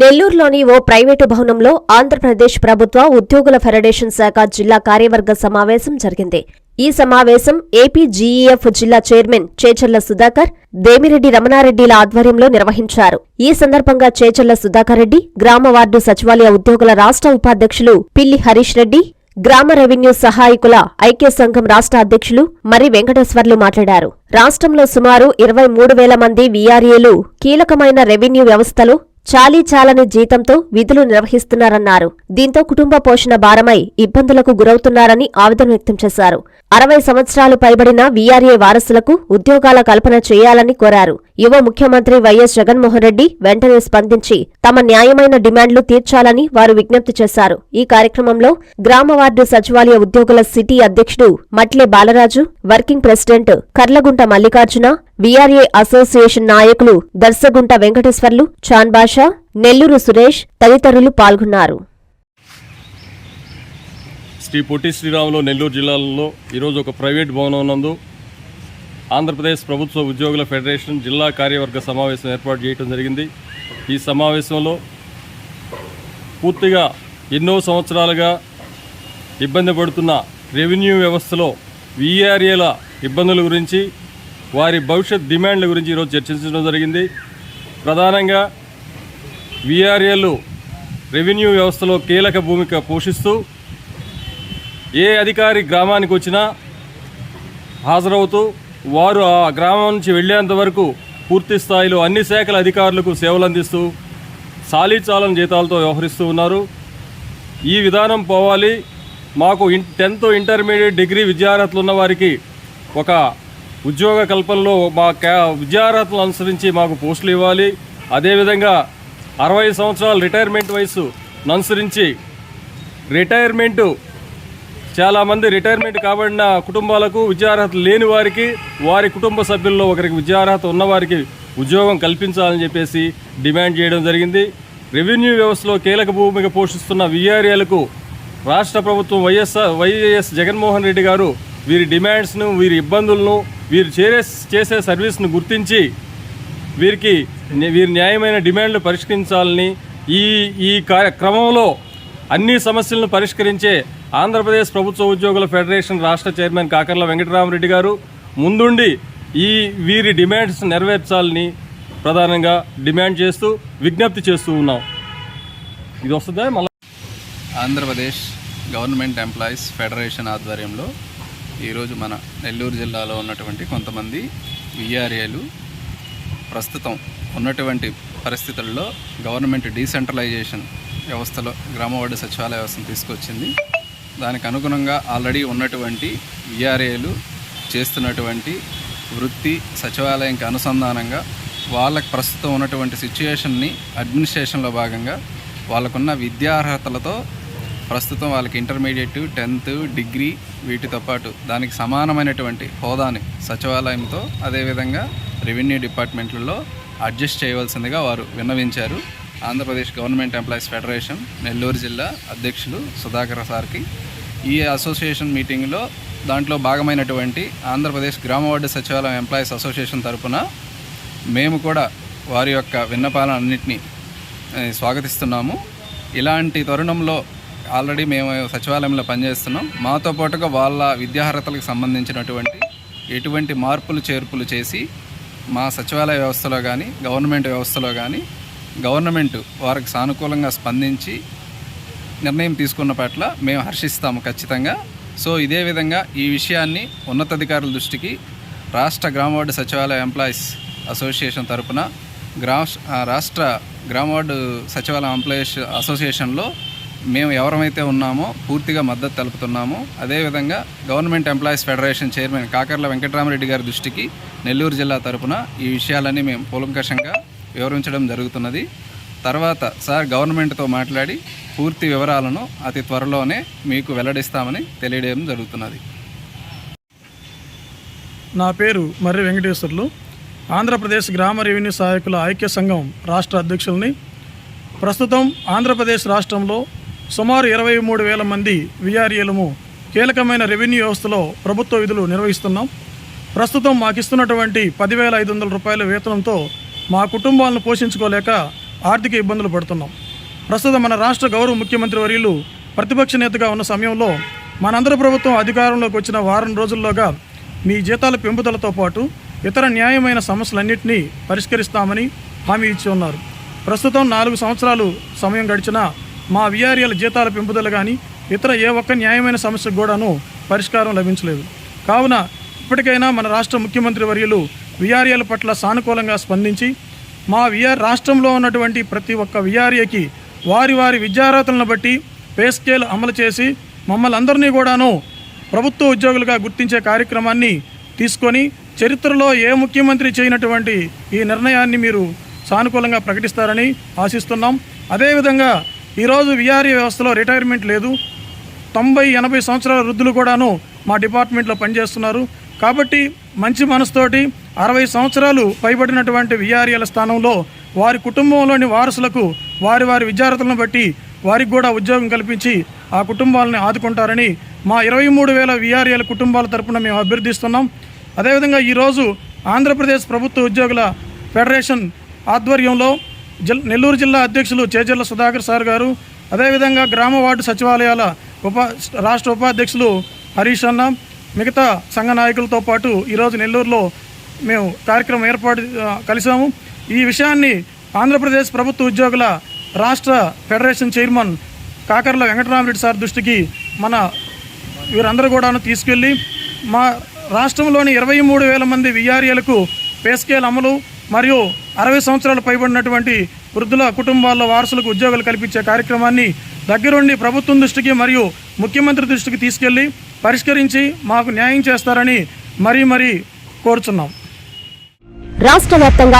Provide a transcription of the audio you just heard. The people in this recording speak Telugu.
నెల్లూరులోని ఓ ప్రైవేటు భవనంలో ఆంధ్రప్రదేశ్ ప్రభుత్వ ఉద్యోగుల ఫెడరేషన్ శాఖ జిల్లా కార్యవర్గ సమావేశం జరిగింది. ఈ సమావేశం ఏపీ జీఈఎఫ్ జిల్లా చైర్మన్ చేచర్ల సుధాకర్ దేమిరెడ్డి రమణారెడ్డిల ఆధ్వర్యంలో నిర్వహించారు. ఈ సందర్భంగా చేచర్ల సుధాకర్ రెడ్డి గ్రామ వార్డు సచివాలయ ఉద్యోగుల రాష్ట్ర ఉపాధ్యక్షులు పిల్లి హరీష్ రెడ్డి గ్రామ రెవెన్యూ సహాయకుల ఐక్య సంఘం రాష్ట్ర అధ్యక్షులు మరి వెంకటేశ్వర్లు మాట్లాడారు. రాష్ట్రంలో సుమారు ఇరవై మూడు వేల మంది వీఆర్ఏలు కీలకమైన రెవెన్యూ వ్యవస్థలో చాలీ చాలని జీతంతో విధులు నిర్వహిస్తున్నారన్నారు. దీంతో కుటుంబ పోషణ భారమై ఇబ్బందులకు గురవుతున్నారని ఆవేదన వ్యక్తం చేశారు. అరవై సంవత్సరాలు పైబడిన వీఆర్ఏ వారసులకు ఉద్యోగాల కల్పన చేయాలని కోరారు. యువ ముఖ్యమంత్రి వైఎస్ జగన్మోహన్ రెడ్డి వెంటనే స్పందించి తమ న్యాయమైన డిమాండ్లు తీర్చాలని వారు విజ్ఞప్తి చేశారు. ఈ కార్యక్రమంలో గ్రామ వార్డు సచివాలయ ఉద్యోగుల సిటీ అధ్యక్షుడు Matle Balaraju working president Karlagunta Mallikarjuna VRA association నాయకులు దర్శగుంట వెంకటేశ్వర్లు చాన్బాషా నెల్లూరు సురేష్ తదితరులు పాల్గొన్నారు. శ్రీ పొట్టి శ్రీరాములు నెల్లూరు జిల్లాలో ఈరోజు ఒక ప్రైవేట్ భవనం నందు ఆంధ్రప్రదేశ్ ప్రభుత్వ ఉద్యోగుల ఫెడరేషన్ జిల్లా కార్యవర్గ సమావేశం ఏర్పాటు చేయడం జరిగింది. ఈ సమావేశంలో పూర్తిగా ఎన్నో సంవత్సరాలుగా ఇబ్బంది పడుతున్న రెవెన్యూ వ్యవస్థలో వీఆర్ఏల ఇబ్బందుల గురించి వారి భవిష్యత్ డిమాండ్ల గురించి ఈరోజు చర్చించడం జరిగింది. ప్రధానంగా వీఆర్ఏలు రెవెన్యూ వ్యవస్థలో కీలక భూమిక పోషిస్తూ ఏ అధికారి గ్రామానికి వచ్చినా హాజరవుతూ వారు ఆ గ్రామం నుంచి వెళ్ళేంత వరకు పూర్తి స్థాయిలో అన్ని శాఖల అధికారులకు సేవలు అందిస్తూ సాలీ జీతాలతో వ్యవహరిస్తూ ఉన్నారు. ఈ విధానం పోవాలి. మాకు ఇన్ టెన్త్ ఇంటర్మీడియట్ డిగ్రీ విద్యార్హతలు ఉన్న వారికి ఒక ఉద్యోగ కల్పనలో మా క్యా విద్యార్హతలు అనుసరించి మాకు పోస్టులు ఇవ్వాలి. అదేవిధంగా అరవై సంవత్సరాల రిటైర్మెంట్ వయసు అనుసరించి రిటైర్మెంటు చాలామంది రిటైర్మెంట్ కాబడిన కుటుంబాలకు విద్యార్హత లేని వారికి వారి కుటుంబ సభ్యుల్లో ఒకరికి విద్యార్హత ఉన్నవారికి ఉద్యోగం కల్పించాలని చెప్పేసి డిమాండ్ చేయడం జరిగింది. రెవెన్యూ వ్యవస్థలో కీలక భూమిక పోషిస్తున్న విఆర్ఏలకు రాష్ట్ర ప్రభుత్వం వైఎస్ఆర్ వైఎస్ జగన్మోహన్ రెడ్డి గారు వీరి డిమాండ్స్ను వీరి ఇబ్బందులను వీరు చేరే చేసే సర్వీస్ను గుర్తించి వీరికి వీరి న్యాయమైన డిమాండ్లు పరిష్కరించాలని ఈ ఈ క్రమంలో అన్ని సమస్యలను పరిష్కరించే ఆంధ్రప్రదేశ్ ప్రభుత్వ ఉద్యోగుల ఫెడరేషన్ రాష్ట్ర చైర్మన్ కాకర్ల వెంకటరామరెడ్డి గారు ముందుండి ఈ వీరి డిమాండ్స్ నెరవేర్చాలని ప్రధానంగా డిమాండ్ చేస్తూ విజ్ఞప్తి చేస్తూ ఉన్నాం. ఇది వస్తుందా? మళ్ళీ ఆంధ్రప్రదేశ్ గవర్నమెంట్ ఎంప్లాయీస్ ఫెడరేషన్ ఆధ్వర్యంలో ఈరోజు మన నెల్లూరు జిల్లాలో ఉన్నటువంటి కొంతమంది విఆర్ఏలు ప్రస్తుతం ఉన్నటువంటి పరిస్థితుల్లో గవర్నమెంట్ డీసెంట్రలైజేషన్ వ్యవస్థలో గ్రామవార్డు సచివాలయ వ్యవస్థను తీసుకొచ్చింది. దానికి అనుగుణంగా ఆల్రెడీ ఉన్నటువంటి విఆర్ఏలు చేస్తున్నటువంటి వృత్తి సచివాలయంకి అనుసంధానంగా వాళ్ళకి ప్రస్తుతం ఉన్నటువంటి సిచ్యుయేషన్ని అడ్మినిస్ట్రేషన్లో భాగంగా వాళ్ళకున్న విద్యార్హతలతో ప్రస్తుతం వాళ్ళకి ఇంటర్మీడియట్ టెన్త్ డిగ్రీ వీటితో పాటు దానికి సమానమైనటువంటి హోదాని సచివాలయంతో అదేవిధంగా రెవెన్యూ డిపార్ట్మెంట్లలో అడ్జస్ట్ చేయవలసిందిగా వారు విన్నవించారు. Andhra Pradesh government employees federation Nellore జిల్లా అధ్యక్షులు సుధాకర్ సార్కి. ఈ అసోసియేషన్ మీటింగ్లో దాంట్లో భాగమైనటువంటి ఆంధ్రప్రదేశ్ గ్రామ వార్డు సచివాలయం ఎంప్లాయీస్ అసోసియేషన్ తరపున మేము కూడా వారి యొక్క విన్నపాలన్నింటినీ ఏ, స్వాగతిస్తున్నాము. ఇలాంటి తరుణంలో ఆల్రెడీ మేము సచివాలయంలో పనిచేస్తున్నాం. మాతో పాటుగా వాళ్ళ విద్యార్హతలకు సంబంధించినటువంటి ఎటువంటి మార్పులు చేర్పులు చేసి మా సచివాలయ వ్యవస్థలో కానీ గవర్నమెంట్ వ్యవస్థలో కానీ గవర్నమెంట్ వారికి సానుకూలంగా స్పందించి నిర్ణయం తీసుకున్న పట్ల మేము హర్షిస్తాము ఖచ్చితంగా. సో ఇదే విధంగా ఈ విషయాన్ని ఉన్నతాధికారుల దృష్టికి రాష్ట్ర గ్రామ వార్డు సచివాలయ ఎంప్లాయీస్ అసోసియేషన్ తరపున గ్రా రాష్ట్ర గ్రామ వార్డు సచివాలయం ఎంప్లాయీస్ అసోసియేషన్లో మేము ఎవరమైతే ఉన్నామో పూర్తిగా మద్దతు తెలుపుతున్నాము. అదేవిధంగా government employees federation chairman Kakarla Venkatarama Reddy గారి దృష్టికి నెల్లూరు జిల్లా తరపున ఈ విషయాలన్నీ మేము కూలంకషంగా వివరించడం జరుగుతున్నది. తర్వాత సార్ గవర్నమెంట్తో మాట్లాడి పూర్తి వివరాలను అతి త్వరలోనే మీకు వెల్లడిస్తామని తెలియడం జరుగుతున్నది. నా పేరు మర్రి వెంకటేశ్వర్లు. ఆంధ్రప్రదేశ్ గ్రామ రెవెన్యూ సహాయకుల ఐక్య సంఘం రాష్ట్ర అధ్యక్షుల్ని. ప్రస్తుతం ఆంధ్రప్రదేశ్ రాష్ట్రంలో సుమారు ఇరవై మూడు వేల మంది విఆర్ఏలము కీలకమైన రెవెన్యూ వ్యవస్థలో ప్రభుత్వ విధులు నిర్వహిస్తున్నాం. ప్రస్తుతం మాకు ఇస్తున్నటువంటి పదివేల ఐదు వందల రూపాయల వేతనంతో మా కుటుంబాలను పోషించుకోలేక ఆర్థిక ఇబ్బందులు పడుతున్నాం. ప్రస్తుతం మన రాష్ట్ర గౌరవ ముఖ్యమంత్రి వర్యులు ప్రతిపక్ష నేతగా ఉన్న సమయంలో మనందరి ప్రభుత్వం అధికారంలోకి వచ్చిన వారం రోజుల్లోగా మీ జీతాల పెంపుదలతో పాటు ఇతర న్యాయమైన సమస్యలన్నింటినీ పరిష్కరిస్తామని హామీ ఇచ్చి ఉన్నారు. ప్రస్తుతం నాలుగు సంవత్సరాలు సమయం గడిచినా మా విఆర్ఏల జీతాల పెంపుదల కానీ ఇతర ఏ ఒక్క న్యాయమైన సమస్యకు కూడాను పరిష్కారం లభించలేదు. కావున ఇప్పటికైనా మన రాష్ట్ర ముఖ్యమంత్రి వర్యులు విఆర్ఏల పట్ల సానుకూలంగా స్పందించి మా విఆర్ రాష్ట్రంలో ఉన్నటువంటి ప్రతి ఒక్క విఆర్ఏకి వారి వారి విద్యార్హతలను బట్టి పే స్కేల్ అమలు చేసి మమ్మల్ని అందరినీ కూడాను ప్రభుత్వ ఉద్యోగులుగా గుర్తించే కార్యక్రమాన్ని తీసుకొని చరిత్రలో ఏ ముఖ్యమంత్రి చేయనటువంటి ఈ నిర్ణయాన్ని మీరు సానుకూలంగా ప్రకటిస్తారని ఆశిస్తున్నాం. అదేవిధంగా ఈరోజు విఆర్ఏ వ్యవస్థలో రిటైర్మెంట్ లేదు. తొంభై ఎనభై సంవత్సరాల వృద్ధులు కూడాను మా డిపార్ట్మెంట్లో పనిచేస్తున్నారు. కాబట్టి మంచి మనసుతోటి అరవై సంవత్సరాలు పైబడినటువంటి విఆర్ఏల స్థానంలో వారి కుటుంబంలోని వారసులకు వారి వారి విద్యార్థులను బట్టి వారికి కూడా ఉద్యోగం కల్పించి ఆ కుటుంబాలను ఆదుకుంటారని మా ఇరవై మూడు వేల విఆర్ఏల కుటుంబాల తరపున మేము అభ్యర్థిస్తున్నాం. అదేవిధంగా ఈరోజు ఆంధ్రప్రదేశ్ ప్రభుత్వ ఉద్యోగుల ఫెడరేషన్ ఆధ్వర్యంలో జిల్ నెల్లూరు జిల్లా అధ్యక్షులు చేజర్ల సుధాకర్ సార్ గారు అదేవిధంగా గ్రామ వార్డు సచివాలయాల ఉప రాష్ట్ర ఉపాధ్యక్షులు హరీష్ అన్న మిగతా సంఘ నాయకులతో పాటు ఈరోజు నెల్లూరులో మేము కార్యక్రమం ఏర్పాటు కలిసాము ఈ విషయాన్ని ఆంధ్రప్రదేశ్ ప్రభుత్వ ఉద్యోగుల రాష్ట్ర federation chairman Kakarla Venkatarama Reddy sir దృష్టికి మన వీరందరూ కూడాను తీసుకెళ్ళి మా రాష్ట్రంలోని ఇరవై మూడు వేల మంది విఆర్ఏలకు పే స్కేల్ అమలు మరియు అరవై సంవత్సరాలు పైబడినటువంటి వృద్ధుల కుటుంబాల్లో వారసులకు ఉద్యోగాలు కల్పించే కార్యక్రమాన్ని దగ్గరుండి ప్రభుత్వం దృష్టికి మరియు ముఖ్యమంత్రి దృష్టికి తీసుకెళ్ళి పరిష్కరించి మాకు న్యాయం చేస్తారని మరీ మరీ కోరుచున్నాం. రాష్ట్ర వ్యాప్తంగా